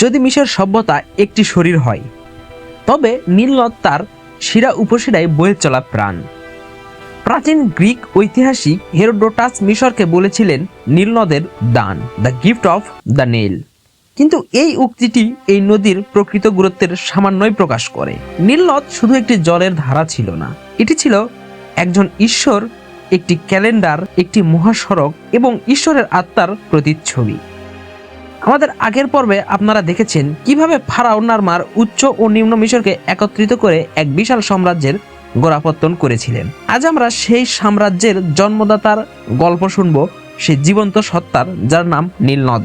যদি মিশর সভ্যতা একটি শরীর হয়, তবে নীলনদ তার শিরা উপশিরায় বয়ে চলা প্রাণ। প্রাচীন গ্রিক ঐতিহাসিক হেরোডোটাস মিশরকে বলেছিলেন নীলনদের দান the gift of the Nile কিন্তু এই উক্তিটি এই নদীর প্রকৃত গুরুত্বের সামান্যই প্রকাশ করে। নীলনদ শুধু একটি জলের ধারা ছিল না, এটি ছিল একজন ঈশ্বর, একটি ক্যালেন্ডার, একটি মহাসড়ক এবং ঈশ্বরের আত্মার প্রতিচ্ছবি। আমাদের আগের পর্বে আপনারা দেখেছেন কীভাবে ফারাও নারমার উচ্চ ও নিম্ন মিশরকে একত্রিত করে এক বিশাল সাম্রাজ্যের গোড়াপত্তন করেছিলেন। আজ আমরা সেই সাম্রাজ্যের জন্মদাতার গল্প শুনব সেই জীবন্ত সত্তার, যার নাম নীলনদ।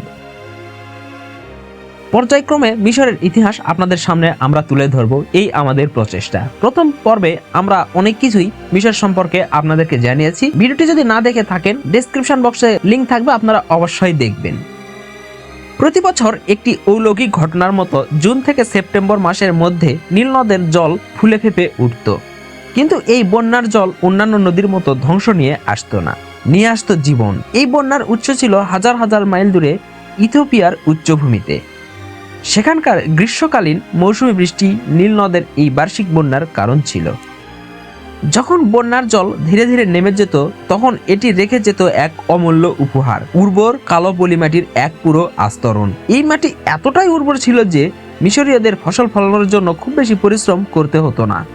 পর্যায়ক্রমে মিশরের ইতিহাস আপনাদের সামনে আমরা তুলে ধরব এই আমাদের প্রচেষ্টা। প্রথম পর্বে আমরা অনেক কিছুই মিশর সম্পর্কে আপনাদেরকে জানিয়েছি। ভিডিওটি যদি না দেখে থাকেন ডেসক্রিপশন বক্সে লিংক থাকবে, আপনারা অবশ্যই দেখবেন। প্রতি বছর একটি অলৌকিক ঘটনার মতো জুন থেকে সেপ্টেম্বর মাসের মধ্যে নীলনদের জল ফুলে ফেঁপে উঠত। কিন্তু এই বন্যার জল অন্যান্য নদীর মতো ধ্বংস নিয়ে আসতো না, নিয়ে আসতো জীবন। এই বন্যার উৎস ছিল হাজার হাজার মাইল দূরে ইথিওপিয়ার উচ্চভূমিতে। সেখানকার গ্রীষ্মকালীন মৌসুমী বৃষ্টি নীল নদের এই বার্ষিক বন্যার কারণ ছিল। যখন বন্যার জল ধীরে ধীরে নেমে যেত, তখন এটি রেখে যেত এক অমূল্য উপহার, উর্বর কালো পলি মাটির এক পুরো আস্তরণ। এই মাটি এতটাই উর্বর ছিল যে মিশরীয়দের ফসল ফলানোর জন্য খুব বেশি পরিশ্রম করতে হতো না।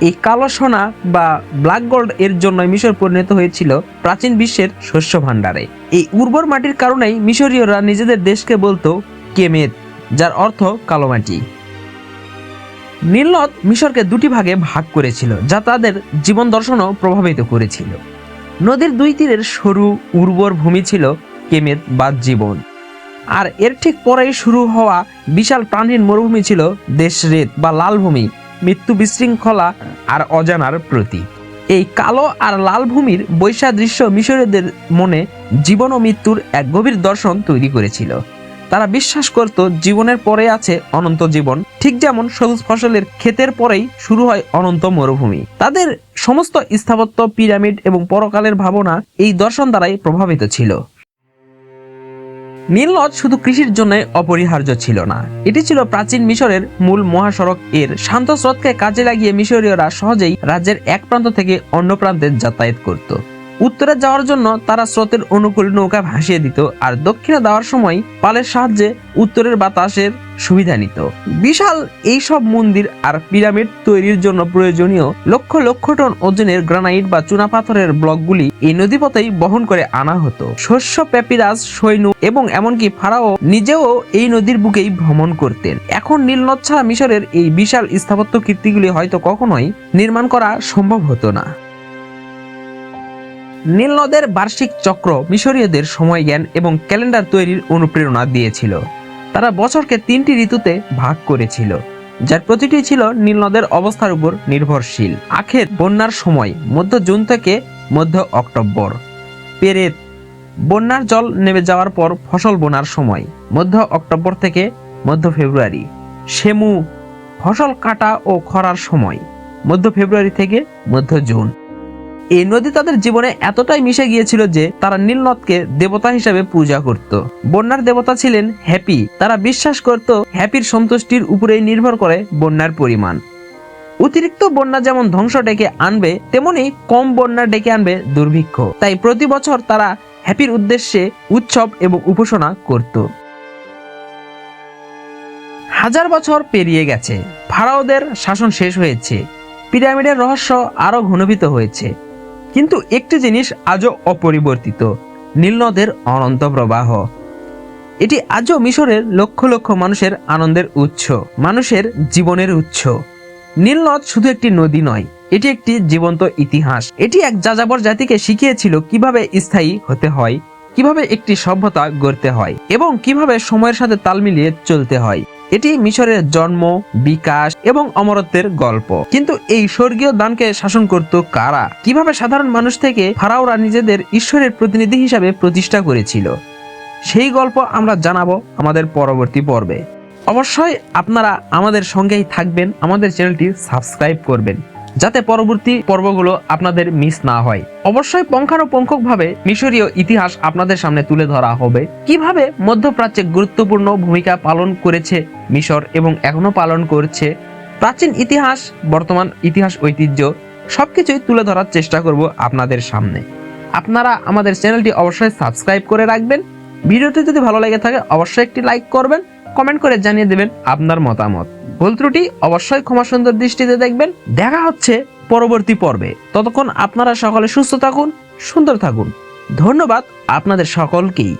এই কালো সোনা বা ব্ল্যাক গোল্ড এর জন্য মিশর পরিণত হয়েছিল প্রাচীন বিশ্বের শস্য ভাণ্ডারে। এই উর্বর মাটির কারণেই মিশরীয়রা নিজেদের দেশকে বলতো কেমেত যার অর্থ কালো মাটি। নীলনদ মিশরকে দুটি ভাগে ভাগ করেছিল, যা তাদের জীবন দর্শনও প্রভাবিত করেছিল। নদীর দুই তীরের সরু উর্বর ভূমি ছিল কেমেত বা জীবন। আর এর ঠিক পরেই শুরু হওয়া বিশাল প্রাণহীন মরুভূমি ছিল দেশরেত বা লালভূমি মৃত্যু বিশৃঙ্খলা আর অজানার প্রতীক। এই কালো আর লাল ভূমির বৈসাদৃশ্য মিশরীয়দের মনে জীবন ও মৃত্যুর এক গভীর দর্শন তৈরি করেছিল। তারা বিশ্বাস করত জীবনের পরে আছে অনন্ত জীবন। ঠিক যেমন সবুজ ফসলের ক্ষেতের পরেই শুরু হয় অনন্ত মরুভূমি। তাদের সমস্ত স্থাপত্য, পিরামিড এবং পরকালের ভাবনা এই দর্শন দ্বারাই প্রভাবিত ছিল। নীলনদ শুধু কৃষির জন্য অপরিহার্য ছিল না। এটি ছিল প্রাচীন মিশরের মূল মহাসড়ক। এর শান্ত স্রোতকে কাজে লাগিয়ে মিশরীয়রা সহজেই রাজ্যের এক প্রান্ত থেকে অন্য প্রান্তে যাতায়াত করত। উত্তরে যাওয়ার জন্য তারা স্রোতের অনুকূল নৌকা ভাসিয়ে দিত আর দক্ষিণে দেওয়ার সময় পালের সাহায্যে উত্তরের বাতাসের সুবিধা নিত। বিশাল এই সব মন্দির আর পিরামিড তৈরির জন্য প্রয়োজনীয় লক্ষ লক্ষ টন ওজনের গ্রানাইট বা চুনা চুনাপাথরের ব্লকগুলি এই নদীপথেই বহন করে আনা হতো। শস্য প্যাপিরাস সৈন্য এবং এমনকি ফারাও নিজেও এই নদীর বুকেই ভ্রমণ করতেন। এখন নীলনদ ছাড়া মিশরের এই বিশাল স্থাপত্য কীর্তিগুলি হয়তো কখনোই নির্মাণ করা সম্ভব হতো না। নীলনদের বার্ষিক চক্র মিশরীয়দের সময় জ্ঞান এবং ক্যালেন্ডার তৈরির অনুপ্রেরণা দিয়েছিল। তারা বছরকে তিনটি ঋতুতে ভাগ করেছিল, যার প্রতিটি ছিল নীলনদের অবস্থার উপর নির্ভরশীল। আখের বন্যার সময়, মধ্য জুন থেকে মধ্য অক্টোবর। পেরেত, বন্যার জল নেমে যাওয়ার পর ফসল বোনার সময়, মধ্য অক্টোবর থেকে মধ্য ফেব্রুয়ারি। সেমু, ফসল কাটা ও খরার সময়, মধ্য ফেব্রুয়ারি থেকে মধ্য জুন। এই নদী তাদের জীবনে এতটাই মিশে গিয়েছিল যে তারা নীলনদকে দেবতা হিসেবে পূজা করত। বন্যার দেবতা ছিলেন হ্যাপি। তারা বিশ্বাস করত হ্যাপির সন্তুষ্টির উপরেই নির্ভর করে বন্যার পরিমাণ। অতিরিক্ত বন্যা যেমন ধ্বংস ডেকে আনবে, তেমনি কম বন্যা ডেকে আনবে দুর্ভিক্ষ। তাই প্রতি বছর তারা হ্যাপির উদ্দেশ্যে উৎসব এবং উপাসনা করত। হাজার বছর পেরিয়ে গেছে। ফারাওদের শাসন শেষ হয়েছে। পিরামিডের রহস্য আরও ঘনীভূত হয়েছে। কিন্তু একটি জিনিস আজও অপরিবর্তিত নীলনদের অনন্ত প্রবাহ। এটি আজও মিশরের লক্ষ লক্ষ মানুষের আনন্দের উৎস, মানুষের জীবনের উৎস। নীলনদ শুধু একটি নদী নয়, এটি একটি জীবন্ত ইতিহাস। এটি এক যাযাবর জাতিকে শিখিয়েছিল কীভাবে স্থায়ী হতে হয়, কীভাবে একটি সভ্যতা গড়তে হয় এবং কীভাবে সময়ের সাথে তাল মিলিয়ে চলতে হয়। এটি মিশরের জন্ম, বিকাশ এবং অমরত্বের গল্প। কিন্তু এই স্বর্গীয় দানকে শাসন করত কারা? কীভাবে সাধারণ মানুষ থেকে ফারাওরা নিজেদের ঈশ্বরের প্রতিনিধি হিসাবে প্রতিষ্ঠা করেছিল? সেই গল্প আমরা জানাব আমাদের পরবর্তী পর্বে। অবশ্যই আপনারা আমাদের সঙ্গেই থাকবেন, আমাদের চ্যানেলটি সাবস্ক্রাইব করবেন। যাতে পরবর্তী পর্বগুলো আপনাদের মিস না হয়। অবশ্যই পঙ্খানুপঙ্খকভাবে মিশরীয় ইতিহাস আপনাদের সামনে তুলে ধরা হবে। কীভাবে মধ্যপ্রাচ্যে গুরুত্বপূর্ণ ভূমিকা পালন করেছে মিশর এবং এখনও পালন করছে, প্রাচীন ইতিহাস, বর্তমান ইতিহাস ঐতিহ্য, সবকিছুই তুলে ধরার চেষ্টা করব আপনাদের সামনে। আপনারা আমাদের চ্যানেলটি অবশ্যই সাবস্ক্রাইব করে রাখবেন। ভিডিওটি যদি ভালো লেগে থাকে, অবশ্যই একটি লাইক করবেন, কমেন্ট করে জানিয়ে দেবেন আপনার মতামত। ভুল ত্রুটি অবশ্যই ক্ষমা সুন্দর দৃষ্টিতে দেখবেন। দেখা হচ্ছে পরবর্তী পর্বে। ততক্ষণ আপনারা সকলে সুস্থ থাকুন, সুন্দর থাকুন। ধন্যবাদ আপনাদের সকলকেই।